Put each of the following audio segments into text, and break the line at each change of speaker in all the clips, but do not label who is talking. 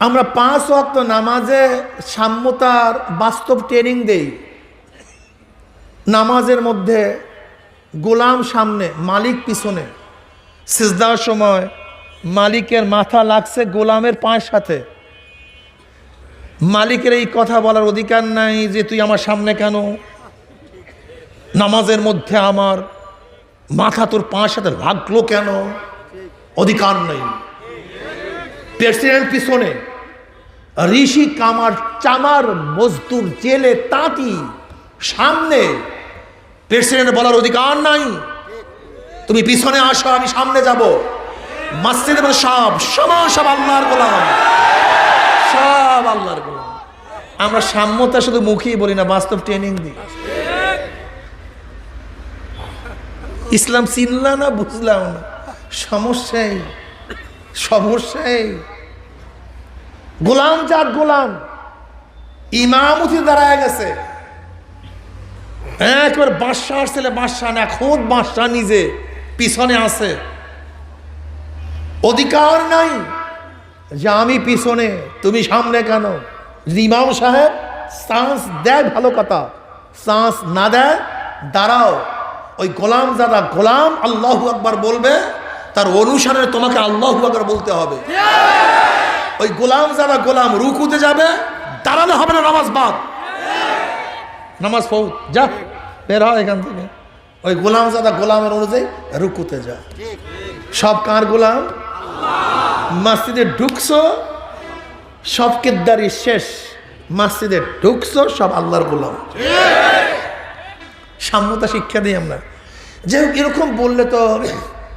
আমরা পাঁচ ওয়াক্ত নামাজে সাম্যতার বাস্তব ট্রেনিং দেই। নামাজের মধ্যে গোলাম সামনে, মালিক পিছনে। সিজদার সময় মালিকের মাথা লাগছে গোলামের পায়ের সাথে। মালিকের এই কথা বলার অধিকার নাই যে তুই আমার সামনে কেন? নামাজের মধ্যে আমার মাথা তোর পায়ের সাথে লাগল কেন? অধিকার নেই। প্রেসিডেন্ট পিছনে। ঋষি কামার চামার মজদুর জেলে তাঁতি সামনে। প্রেসিডেন্ট বলার অধিকার নাই। তুমি পিছনে আসো, আমি সামনে যাব। মধ্যে সব, সমান সব আল্লাহর গোলাম। সব আল্লাহর গোলাম। আমরা সাম্যতা শুধু মুখেই বলি না, বাস্তব ট্রেনিং দিই। ইসলাম চিনলা না, বুঝলাম না। সমস্যাই সমস্যাই গোলাম যাক গোলাম, ইমামতি দাঁড়ায় গেছে। একবার বাদশাহ ছেলে বাদশাহ না, খোদ বাদশাহ নিজে পিছনে আছে। অধিকার নাই যে আমি পিছনে, তুমি সামনে কেন? যদি ইমাম সাহেব চান্স দেয় ভালো কথা, চান্স না দেয়, দাঁড়াও। ওই গোলাম যারা গোলাম, আল্লাহু আকবার বলবে তার অনুসারে তোমাকে আল্লাহ আকবার বলতে হবে। ওই গোলাম যারা গোলাম রুকুতে যাবে দাঁড়ালে হবে না নামাজ বাদ। নামাজ ফৌত যা বের হয় এখান থেকে। ওই গোলাম যারা গোলামের অনুযায়ী রুকুতে যা। সব কার গোলাম? মসজিদে ঢুকছো সব কেদারি শেষ। মসজিদে ঢুকছো সব আল্লাহর গোলাম। সাম্যতা শিক্ষা দিই আমরা। যাই হোক এরকম বললে তো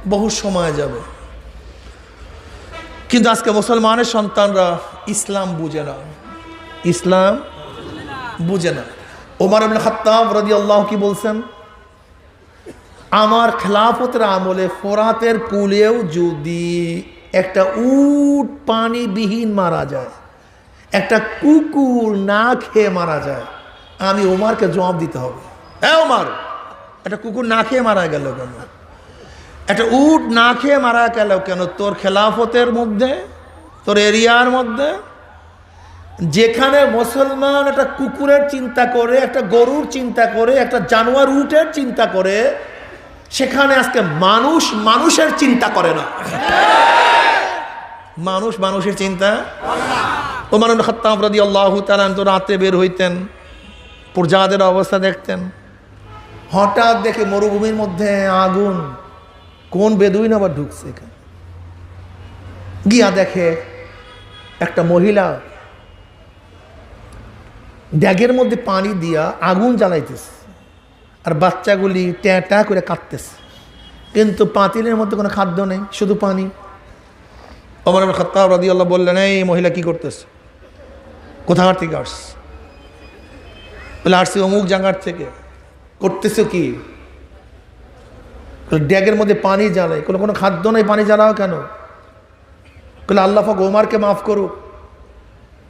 বহু সময় যাবে। কিন্তু আজকে মুসলমানের সন্তানরা ইসলাম বুঝে না। ইসলাম বুঝে না। ওমার খাত্তাব রাজি আল্লাহ কি বলছেন? আমার খেলাফতের আমলে ফোরাতের কুলেও যদি একটা উট পানিবিহীন মারা যায়, একটা কুকুর না খেয়ে মারা যায়, আমি ওমারকে জবাব দিতে হবে। হ্যাঁ ওমার, একটা কুকুর না খেয়ে মারা গেল কেন? একটা উট না খেয়ে মারা গেল কেন? তোর খেলাফতের মধ্যে, তোর এরিয়ার মধ্যে, যেখানে মুসলমান একটা কুকুরের চিন্তা করে, একটা গরুর চিন্তা করে, একটা জানোয়ার উটের চিন্তা করে, সেখানে আজকে মানুষ মানুষের চিন্তা করে না। মানুষ মানুষের চিন্তা। ওমান খত্তাম রাদি আল্লাহ তালান তো রাতে বের হইতেন, প্রজাদের অবস্থা দেখতেন। হঠাৎ দেখে মরুভূমির মধ্যে আগুন। কোন বেদুইন আবার ঢুকছে এখানে? গিয়া দেখে একটা মহিলা ড্যাগের মধ্যে পানি দিয়া আগুন জ্বালাইতেছে আর বাচ্চাগুলি ট্যাঁ ট্যাঁ করে কাঁদতেছে। কিন্তু পাতিলের মধ্যে কোনো খাদ্য নেই, শুধু পানি। অমর খত্তাব রাদি আল্লাহ বললেন, এই মহিলা কি করতেছে? কোথাকার থেকে আসছে? বলে, আসছি অমুক জায়গার থেকে। করতেছে কি? ড্যাগের মধ্যে পানি জ্বালাই। কোনো কোনো খাদ্য নেই, পানি জ্বালাও কেন? বলে আল্লাহ ফাক ওমারকে মাফ করুক,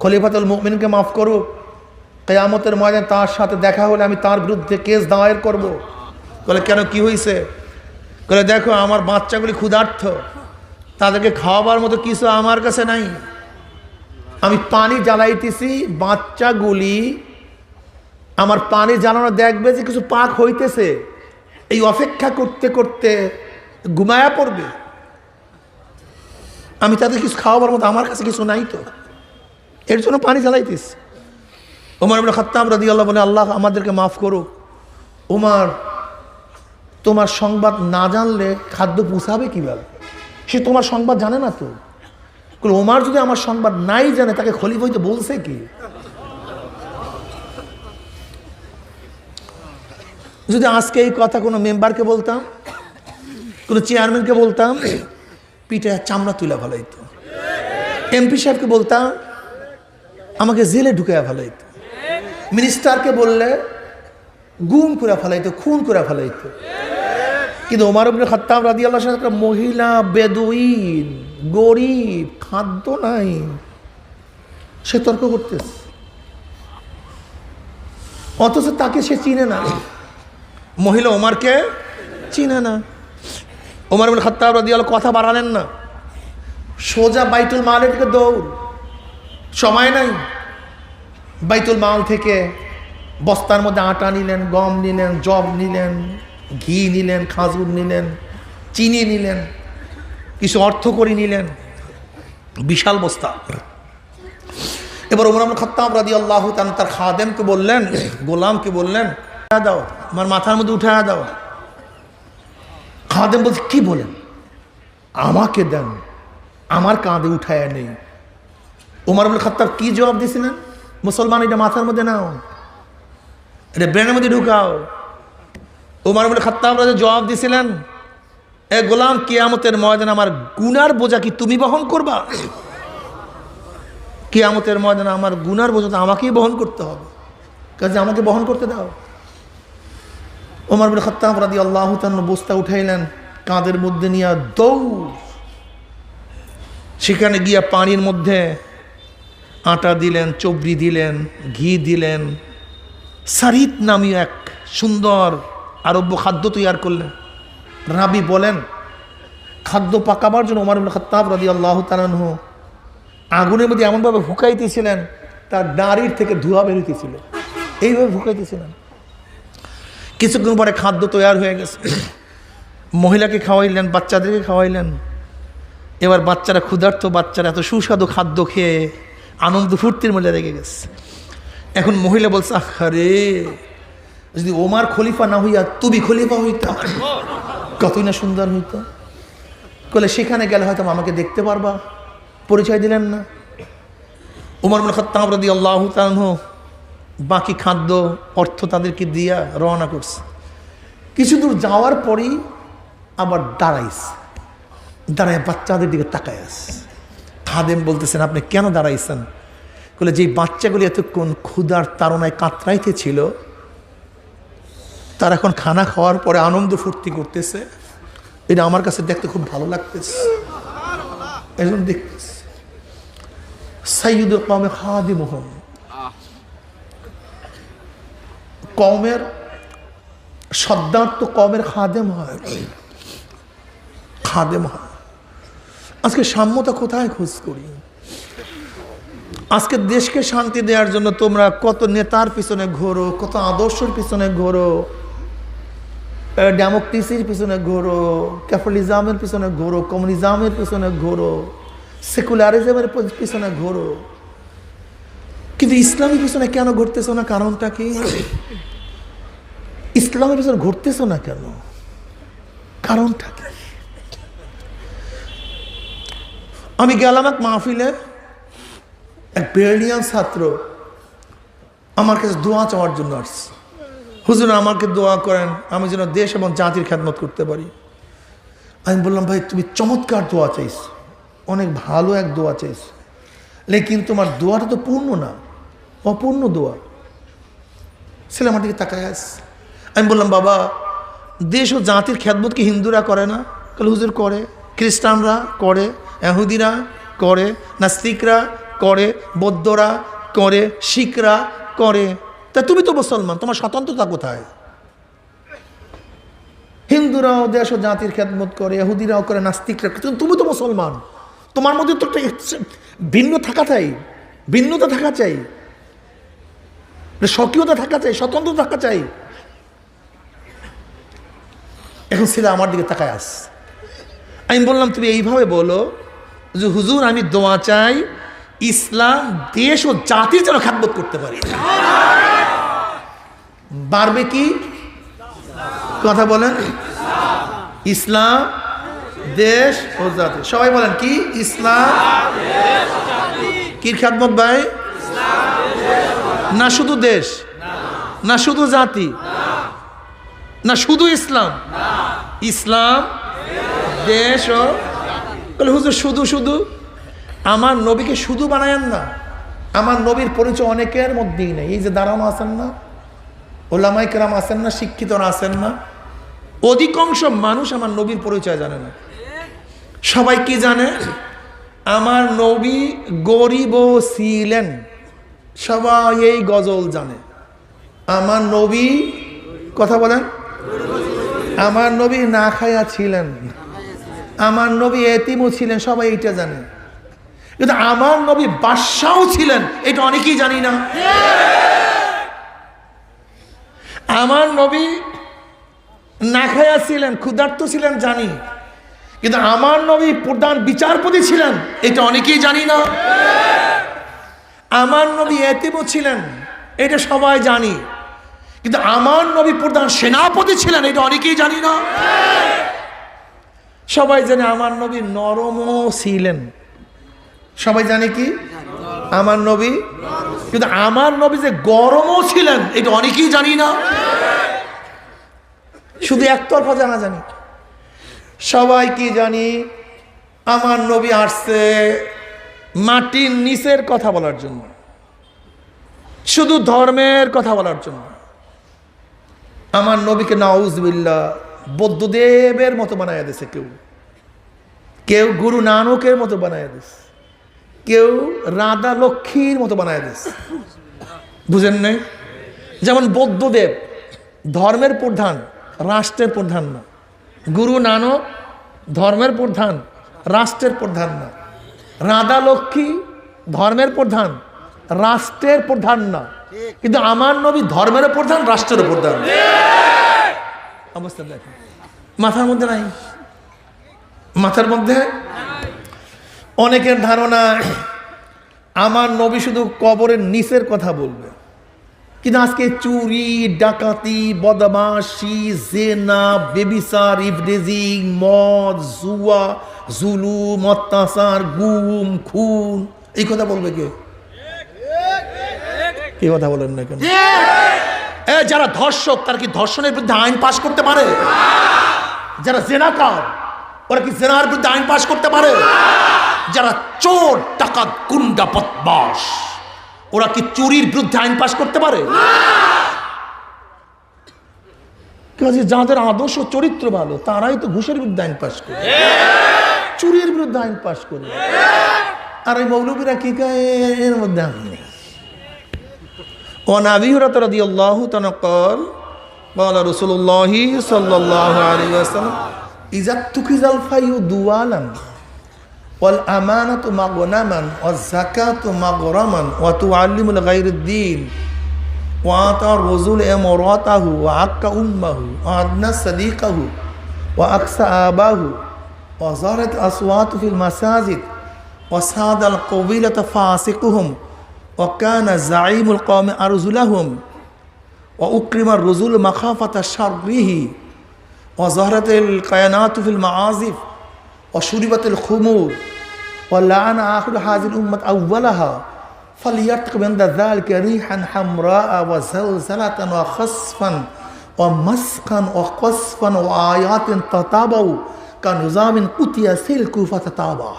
খলিফাতুল মুমিনকে মাফ করুক। কেয়ামতের ময়দানে তার সাথে দেখা হলে আমি তার বিরুদ্ধে কেস দায়ের করব। বলে, কেন, কি হয়েছে বলে, দেখো, আমার বাচ্চাগুলি ক্ষুধার্থ তাদেরকে খাওয়াবার মতো কিছু আমার কাছে নাই। আমি পানি জ্বালাইতেছি, বাচ্চাগুলি আমার পানি জ্বালানো দেখবে যে কিছু পাক হইতেছে। এই অপেক্ষা করতে করতে ঘুমায়া পড়বে। আমি তাদের কিছু খাওয়াবার মতো আমার কাছে কিছু নাই তো। এর জন্য পানি জ্বালাইতেছি। ওমর আবুল খত্তাম রাদি আল্লাহ বলে, আল্লাহ, আমাদেরকে মাফ করুক ওমার, তোমার সংবাদ না জানলে খাদ্য পুষাবে কীভাবে? সে তোমার সংবাদ জানে না তো। ওমার যদি আমার সংবাদ নাই জানে, তাকে খলিফ হইতে বলছে কি? যদি আজকে এই কথা কোনো মেম্বারকে বলতাম, কোনো চেয়ারম্যানকে বলতাম পিঠে চামড়া তুলে ফেলাইতো এমপি সাহেবকে বলতাম, আমাকে জেলে ঢুকে ফেলাইতো মিনিস্টারকে বললে, গুম করে ফেলাইতো খুন করে ফেলাইতো কিন্তু ওমার আব্দুল খাত্তাব রাদি আল্লাহ একটা মহিলা, বেদুইন, গরিব, খাদ্য নাই। সে তর্ক করতেছে। অথচ তাকে সে চিনে না। মহিলা ওমারকে চিনে না। ওমার আব্দুল খাত্তাব রাদি আল্লাহ কথা বাড়ালেন না। সোজা বাইতুল মালের দিকে দৌড়। সময় নাই। বাইতুল মাল থেকে বস্তার মধ্যে আটা নিলেন, গম নিলেন জব নিলেন, ঘি নিলেন, খাজুর নিলেন, চিনি নিলেন, কিছু অর্থ করে নিলেন। বিশাল বস্তা। এবার ওমর আব্দুল খত্তাব রাদি আল্লাহ তার খাদেমকে বললেন, গোলামকে বললেন দাও, আমার মাথার মধ্যে উঠে দাও। খাদেম বলছে, কি বলেন? আমাকে দেন, আমার কাঁধে উঠায় নেই। ওমর আব্দুল খত্তাব কি জবাব দিয়েছিলেন? মুসলমান, এটা মাথার মধ্যে নাও, এটা ব্রেনের মধ্যে ঢুকাও। ওমর আব্দুল খত্তাব রাজা জবাব দিয়েছিলেন, এ গোলাম, কিয়ামতের ময়দান আমার গুনার বোঝা কি তুমি বহন করবা? কিয়ামতের ময়দানে আমার গুনার বোঝা তো আমাকেই বহন করতে হবে। কাজে আমাকে বহন করতে দাও। ওমর বিন খত্তাব রাদি আল্লাহ বস্তা উঠাইলেন কাঁধের মধ্যে নিয়ে দৌড়। সেখানে গিয়া পানির মধ্যে আটা দিলেন চবড়ি দিলেন, ঘি দিলেন। সারিত নামীয় এক সুন্দর আরব্য খাদ্য তৈয়ার করলেন। রাবি বলেন, খাদ্য পাকাবার জন্য ওমর খাত্তাব রাদি আল্লাহ তালানহ আগুনের মধ্যে এমনভাবে ফুকাইতেছিলেন তার দাঁড়ির থেকে ধোঁয়া বেরোতেছিল এইভাবে ফুকাইতেছিলেন কিছুক্ষণ পরে খাদ্য তৈয়ার হয়ে গেছে। মহিলাকে খাওয়াইলেন, বাচ্চাদেরকে খাওয়াইলেন। এবার বাচ্চারা ক্ষুধার্ত, বাচ্চারা এত সুস্বাদু খাদ্য খেয়ে আনন্দ ফুর্তির মধ্যে রেগে গেছে। এখন মহিলা বলছে আরে, যদি ওমার খলিফা না হইয়া তুমি খলিফা হইতা, কতই না সুন্দর হইতো। কলে সেখানে গেলে হয়তো আমাকে দেখতে পারবা, পরিচয় দিলেন না। উমর মুল খত্তাব রদি আল্লাহ তালহ বাকি খাদ্য, অর্থ তাদেরকে দিয়া রওনা করছে। কিছু দূর যাওয়ার পরেই আবার দাঁড়াইছে। দাঁড়ায় বাচ্চাদের দিকে তাকায় আস খাদেম বলতেছেন, আপনি কেন দাঁড়াইছেন? বলে যেই বাচ্চাগুলি এতক্ষণ ক্ষুধার তাড়নায় কাতরাইতে ছিল, তারা এখন খানা খাওয়ার পরে আনন্দ ফুর্তি করতেছে। এটা আমার কাছে দেখতে খুব ভালো লাগতেছে। এজন দেখতেছে। সাইয়ুদুল কমে খাদি মোহন কমের সদ্দার্থ কমের খাদেম হয়। খাদেম হয়। আজকে সাম্যতা কোথায় খোঁজ করি? আজকে দেশকে শান্তি দেওয়ার জন্য তোমরা কত নেতার পিছনে ঘোরো, কত আদর্শের পিছনে ঘোরো ডেমোক্রেসির পিছনে ঘোরো, ক্যাপিটালিজমের পিছনে ঘোরো, কমিউনিজমের পিছনে ঘোরো, সেকুলারিজমের পিছনে ঘোরো। কিন্তু ইসলামের পিছনে কেন ঘুরতেছো না? কারণটা কি? ইসলামের পিছনে ঘুরতেছো না কেন? কারণটা কি? আমি গেলাম এক মাহফিলে, এক ব্রিলিয়ান ছাত্র আমার কাছে দোয়া চাওয়ার জন্য আসছে। হুজুর, আমাকে দোয়া করেন, আমি যেন দেশ এবং জাতির খ্যাতমত করতে পারি। আমি বললাম, ভাই, তুমি চমৎকার দোয়া চাইছ। অনেক ভালো এক দোয়া চাইছ। লেকিন তোমার দোয়াটা তো পূর্ণ না। অপূর্ণ দোয়া। ছেলে আমার দিকে তাকায় আস। আমি বললাম, বাবা, দেশ ও জাতির খ্যাতমত কি হিন্দুরা করে না? কাল হুজুর করে, খ্রিস্টানরা করে এহুদিরা করে, নাস্তিকরা করে, বৌদ্ধরা করে, শিখরা করে। তা তুমি তো মুসলমান, তোমার স্বতন্ত্রতা কোথায়? হিন্দুরাও দেশ ও জাতির খেদমত করে এহুদিরাও করে, নাস্তিকরা তুমি তো মুসলমান। তোমার মধ্যে তো একটা ভিন্ন থাকা চাই, ভিন্নতা থাকা চাই। স্বকীয়তা থাকা চাই স্বতন্ত্র থাকা চাই। এখন ছেলে আমার দিকে তাকায় আস। আমি বললাম, তুমি এইভাবে বলো যে হুজুর, আমি দোয়া চাই ইসলাম, দেশ ও জাতির যেন খাতবোধ করতে পারি। বাড়বে কি? কথা বলেন। ইসলাম, দেশ ও জাতি। সবাই বলেন, কি? ইসলাম কি খ্যাতমত ভাই? না শুধু দেশ, না শুধু জাতি, না শুধু ইসলাম। ইসলাম, দেশ ও হুজুর, শুধু শুধু, আমার নবীকে শুধু বানায়েন না, আমার নবীর পরিচয় অনেকের মধ্যেই নেই। এই যে দাঁড়ানো আছেন না ওলামাই কেরাম আছেন না, শিক্ষিতরা আছেন না, অধিকাংশ মানুষ আমার নবীর পরিচয় জানে না। সবাই কি জানে? আমার নবী গরিব ছিলেন সবাই এই গজল জানে। আমার নবী, কথা বলেন। আমার নবী না খায়া ছিলেন। আমার নবী এতিমও ছিলেন, সবাই এইটা জানে। কিন্তু আমার নবী বাদশাও ছিলেন, এটা অনেকেই জানি না। আমার নবী না খায়া ছিলেন, ক্ষুধার্ত ছিলেন, জানি। কিন্তু আমার নবী প্রধান বিচারপতি ছিলেন, এটা অনেকেই জানি না। আমার নবী এতিমও ছিলেন, এটা সবাই জানি। কিন্তু আমার নবী প্রধান সেনাপতি ছিলেন, এটা অনেকেই জানি না। সবাই জানে আমার নবী নরমও ছিলেন। সবাই জানে কি? আমার নবী? কিন্তু আমার নবী যে গরমও ছিলেন, এটা অনেকেই জানি না। শুধু একতরফা জানা জানি। সবাই কি জানি? আমার নবী আসছে মাটির নিচের কথা বলার জন্য। শুধু ধর্মের কথা বলার জন্য। আমার নবীকে নাউজবিল্লা বৌদ্ধদেবের মতো বানাইয়া দিছে কেউ। কেউ গুরু নানকের মতো বানাইয়া দিছে। কেউ রাধা লক্ষ্মীর মতো বানাইয়া দিছে। বুঝেন নাই? যেমন বৌদ্ধদেব ধর্মের প্রধান, রাষ্ট্রের প্রধান না। গুরু নানক ধর্মের প্রধান, রাষ্ট্রের প্রধান না। রাধা লক্ষ্মী ধর্মের প্রধান, রাষ্ট্রের প্রধান না। কিন্তু আমার নবী ধর্মের প্রধান, রাষ্ট্রের প্রধান। অবস্থা দেখ মাথার মধ্যে নাই? মাথার মধ্যে? অনেকের ধারণা, আমার নবী শুধু কবরের নিচের কথা বলবে। কিন্তু আজকে চুরি ডাকাতি বদমাশি জেনা বেবিসার ইভরেজিং মদ জুয়া জুলুম অত্যাচার গুম খুন এই কথা বলবে কে? এই কথা বলেন না কেন? যারা ধর্ষক তারা কি ধর্ষণের বিরুদ্ধে আইন পাশ করতে পারে? যারা জেনাকার ওরা কি জেনার বিরুদ্ধে আইন পাশ করতে পারে? যারা চোর টাকা গুন্ডা বদমাস ওরা কি চুরির বিরুদ্ধে আইন পাশ করতে পারে? কাজে যাদের আদর্শ চরিত্র ভালো, তারাই তো ঘুষের বিরুদ্ধে আইন পাশ করে। চুরির বিরুদ্ধে আইন পাশ করে। আর এই মৌলবীরা কি এর মধ্যে আমি নেই। অনাবিহরাত রাদি আল্লাহ তনকল বলা রসুল্লাহি সাল্লাহ আলী আসসালাম ইজাত্তুকিজাল ফাইউ দুয়ালাম والأمانة مغنما والزكاة مغرما وتعلم لغير الدين وأعطى الرسول إمراته وعق أمه وأدنى صديقه وأقسى آباه وزارت أصوات في المساجد وساد القبيلة فاسقهم وكان زعيم القوم أرزلهم وأكرم الرسول مخافة شره وظهرت الكيانات في المعازف وشربت الخمور ولعن آخر هذه الأمة أولها فليرتق عند ذلك ريحا حمراء وزلزلة وخسفا ومسقا وقصفا وآيات تتابعوا كنظام قتي سلك فتتابع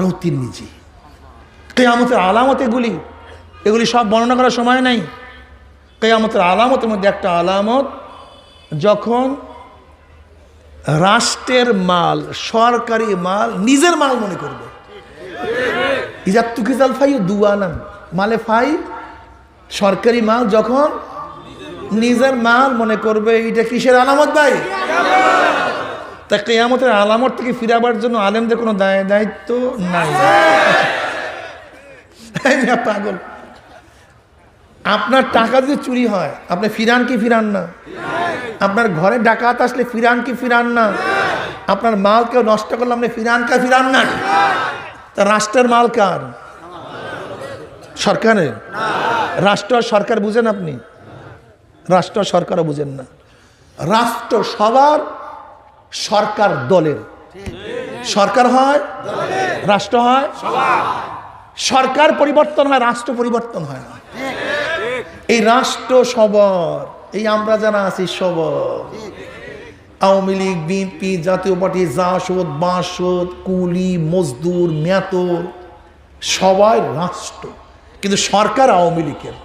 رواه الترمذي কেয়ামতের আলামত এগুলি এগুলি সব বর্ণনা করার সময় নাই কেয়ামতের আলামতের মধ্যে একটা আলামত যখন রাষ্ট্রের মাল সরকারি মাল নিজের মাল মনে করবে ইজাত্তু খিজাল ফাই দুয়ালান মালে ফাই, সরকারি মাল যখন নিজের মাল মনে করবে, এটা কিসের আলামত ভাই? তা কেয়ামতের আলামত থেকে ফিরাবার জন্য আলেমদের কোনো দায়, দায়িত্ব নাই। পাগল। আপনার টাকা যদি চুরি হয়, আপনি ফিরান কি ফিরান না? আপনার ঘরে ডাকাত আসলে ফিরান কি ফিরান না? আপনার মাল কেউ নষ্ট করলে আপনি ফিরান কা ফিরান না? তা রাষ্ট্রের মাল কার? সরকারের? রাষ্ট্র সরকার বুঝেন আপনি? রাষ্ট্র সরকারও বুঝেন না। রাষ্ট্র সবার, সরকার দলের। সরকার হয়, রাষ্ট্র হয়। সরকার পরিবর্তন হয়, রাষ্ট্র পরিবর্তন হয় না। এই রাষ্ট্র সবর, এই আমরা যারা আছি সবর। আওয়ামী লীগ, বিএনপি, জাতীয় পার্টি, জাসদ, বাসদ, কুলি, মজদুর মেয়াতর সবাই রাষ্ট্র। কিন্তু সরকার আওয়ামী লীগের।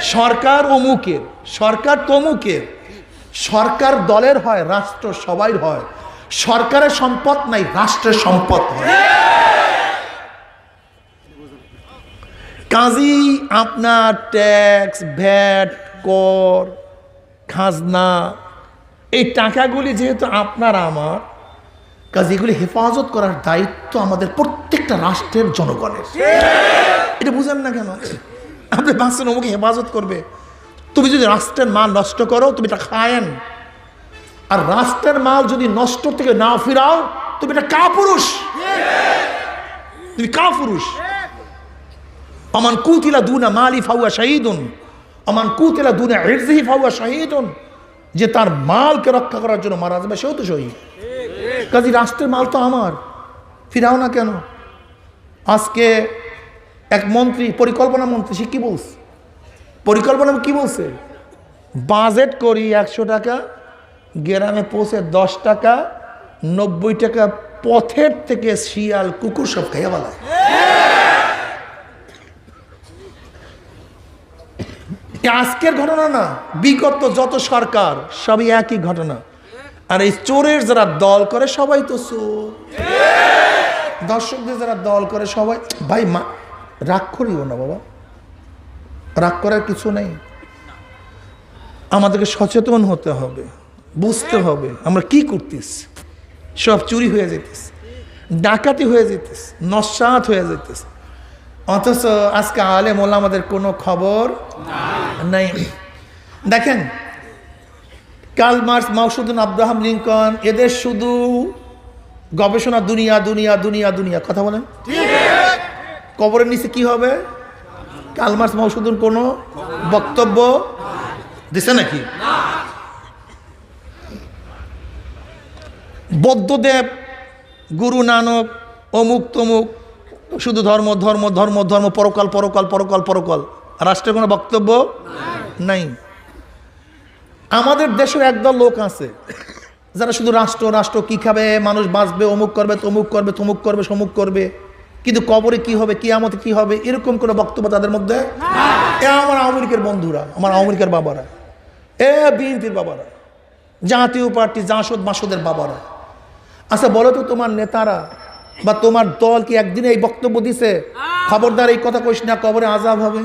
সরকার অমুকের, সরকার তমুকের। সরকার দলের হয়, রাষ্ট্র সবাই হয়। সরকারের সম্পদ নাই, রাষ্ট্রের সম্পদ কাজী, আপনার ট্যাক্স, ভ্যাট, কর, খাজনা এই টাকাগুলি যেহেতু আপনার আমার, কাজে এগুলি হেফাজত করার দায়িত্ব আমাদের প্রত্যেকটা রাষ্ট্রের জনগণের। এটা বুঝেন না কেন? আপনি ভাবছেন অমুকে হেফাজত করবে। তুমি যদি রাষ্ট্রের মাল নষ্ট করো, তুমি এটা খায়েন। আর রাষ্ট্রের মাল যদি নষ্ট থেকে না ফিরাও, তুমি এটা কা পুরুষ তুমি কা পুরুষ অমান কুতিলা দুনা মালি ফাউয়া শাহিদুন। অমান কুতিলা দুনা ইরজিহি ফাউয়া শাহিদুন। যে তার মালকে রক্ষা করার জন্য মারা যাবে, সেও তো শহীদ। কাজী রাষ্ট্রের মাল তো আমার। ফিরাও না কেন? আজকে এক মন্ত্রী, পরিকল্পনা মন্ত্রী, সে কি বলছে? পরিকল্পনা কি বলছে? বাজেট করি একশো টাকা, গ্রামে পৌঁছে দশ টাকা, নব্বই টাকা পথের থেকে শিয়াল, কুকুর সব খাইয়া বলায় আজকের ঘটনা না, বিগত যত সরকার, সবই একই ঘটনা। আর এই চোরের যারা দল করে, সবাই তো চোর। দর্শকদের যারা দল করে, সবাই ভাই, মা, রাগ করিও না বাবা। রাগ করার কিছু নেই। আমাদেরকে সচেতন হতে হবে, বুঝতে হবে, আমরা কি করতিস সব চুরি হয়ে যেতিস ডাকাতি হয়ে যেতিস নস্বাত হয়ে যেতিস অথচ আজকে আলে মোলা আমাদের কোনো খবর নাই। দেখেন, Karl Marx Mausuddin Abraham Lincoln, এদের শুধু গবেষণা দুনিয়া দুনিয়া দুনিয়া দুনিয়া। কথা বলেন। কবরের নিচে কি হবে? কার্ল মার্কস মাউসুদ্দিন কোনো বক্তব্য দিছে নাকি? বৌদ্ধদেব, গুরু নানক, অমুক তমুক, শুধু ধর্ম ধর্ম ধর্ম ধর্ম, পরকাল পরকাল পরকাল পরকাল। রাষ্ট্রের কোনো বক্তব্য নাই। আমাদের দেশের একদল লোক আছে, যারা শুধু রাষ্ট্র রাষ্ট্র কি খাবে, মানুষ বাঁচবে, অমুক করবে, তমুক করবে তমুক করবে, সমুক করবে, কিন্তু কবরে কি হবে, কিয়ামতে কি হবে, এরকম কোনো বক্তব্য তাদের মধ্যে এ আমার আমেরিকার বন্ধুরা, আমার আমেরিকার বাবারা, এ বিএনপির বাবারা, জাতীয় পার্টি, জাসদ মাসদের বাবারা। আচ্ছা বলো তো তোমার নেতারা বা তোমার দল কি একদিনে এই বক্তব্য দিছে? খবরদার এই কথা কইস না, কবরে আজাব হবে।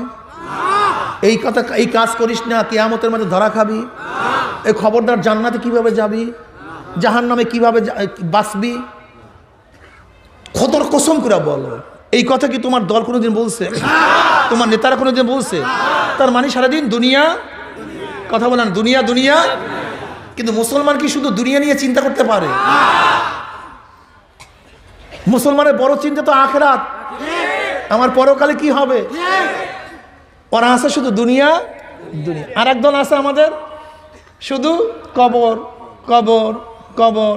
এই কথা, এই কাজ করিস না, কেয়ামতের মধ্যে ধরা খাবি। এই খবরদার জান্নাতে কীভাবে যাবি? জাহান নামে কীভাবে বাঁচবি? খতর কসম করে বলো। এই কথা কি তোমার দল কোনোদিন বলছে? তোমার নেতারা কোনোদিন বলছে? তার মানে সারাদিন দুনিয়া, কথা বলেন, দুনিয়া দুনিয়া। কিন্তু মুসলমান কি শুধু দুনিয়া নিয়ে চিন্তা করতে পারে? মুসলমানের বড় চিন্তা তো আখেরাত। আমার পরকালে কি হবে? ওরা আছে শুধু দুনিয়া দুনিয়া। আর একদল আছে আমাদের, শুধু কবর কবর কবর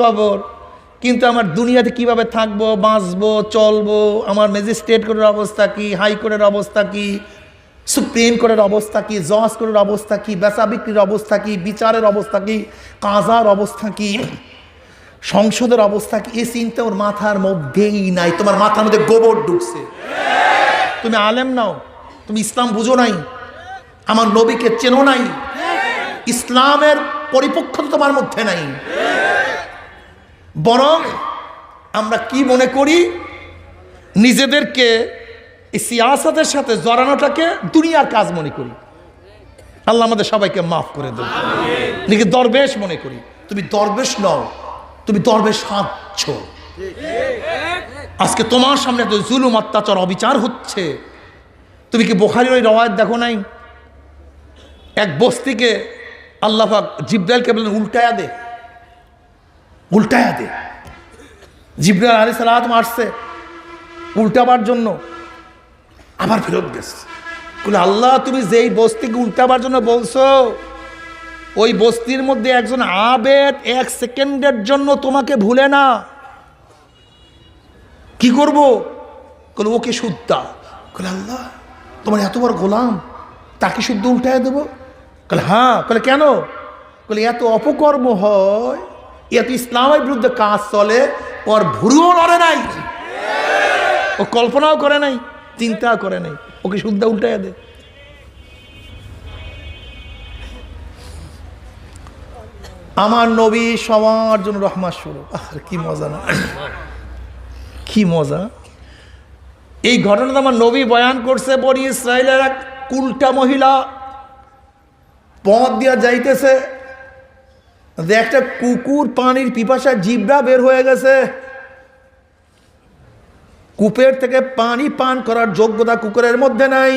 কবর। কিন্তু আমার দুনিয়াতে কীভাবে থাকব, বাঁচবো, চলবো, আমার ম্যাজিস্ট্রেট কোর্টের অবস্থা কি হাইকোর্টের অবস্থা কি, সুপ্রিম কোর্টের অবস্থা কি, জজ কোর্টের অবস্থা কি, বেচা বিক্রির অবস্থা কি, বিচারের অবস্থা কি, কাজার অবস্থা কি, সংসদের অবস্থা কি এই চিন্তা ওর মাথার মধ্যেই নাই। তোমার মাথার মধ্যে গোবর ঢুকছে। তুমি আলেম নাও। তুমি ইসলাম বুঝো নাই, আমার নবীকে চেনো নাই, ইসলামের পরিপক্কতা তোমার মধ্যে নাই। বরং আমরা কি মনে করি, নিজেদেরকে এই সিয়াসতের সাথে জড়ানোটাকে দুনিয়ার কাজ মনে করি। আল্লাহ আমাদের সবাইকে মাফ করে দেবে নিজে দরবেশ মনে করি। তুমি দরবেশ নও, তুমি দরবেশ সাচ্ছ আজকে তোমার সামনে জুলুম, অত্যাচার, অবিচার হচ্ছে তুমি কি বোখারির ওই রওয়ায়ত দেখো নাই? এক বস্তিকে আল্লাহ জিব্রাইলকে বললেন, উল্টায়া দে। উল্টায়া দে। জিব্রাইল আলী সালাম আসছে, উল্টাবার জন্য। আবার ফেরত গেছে। বলে, আল্লাহ, তুমি যেই বস্তিকে উল্টাবার জন্য বলছো, ওই বস্তির মধ্যে একজন আবেদ এক সেকেন্ডের জন্য তোমাকে ভুলে না। কি করব? ওকে বলে, আল্লাহ তোমার এত বড় গোলাম, তাকে শুদ্ধ উল্টায় দেবো? বলে হ্যাঁ। বলে কেন? বলে এত অপকর্ম হয়, এত ইসলামের বিরুদ্ধে কাজ চলে, ওর ভুরুও নড়ে নাই। ও কল্পনাও করে নাই, চিন্তাও করে নাই। ওকে শুদ্ধ উল্টায় দে। আমার নবী সবার জন্য রহমত শুরু আর কি মজা না। কি মজা। এই ঘটনাটা আমার নবী বয়ান করছে বড় ইসরায়েলের এক কুলটা মহিলা, পথ দিয়া যাইতেছে। একটা কুকুর পানির পিপাসা জিবরা বের হয়ে গেছে। কূপের থেকে পানি পান করার যোগ্যতা কুকুরের মধ্যে নাই।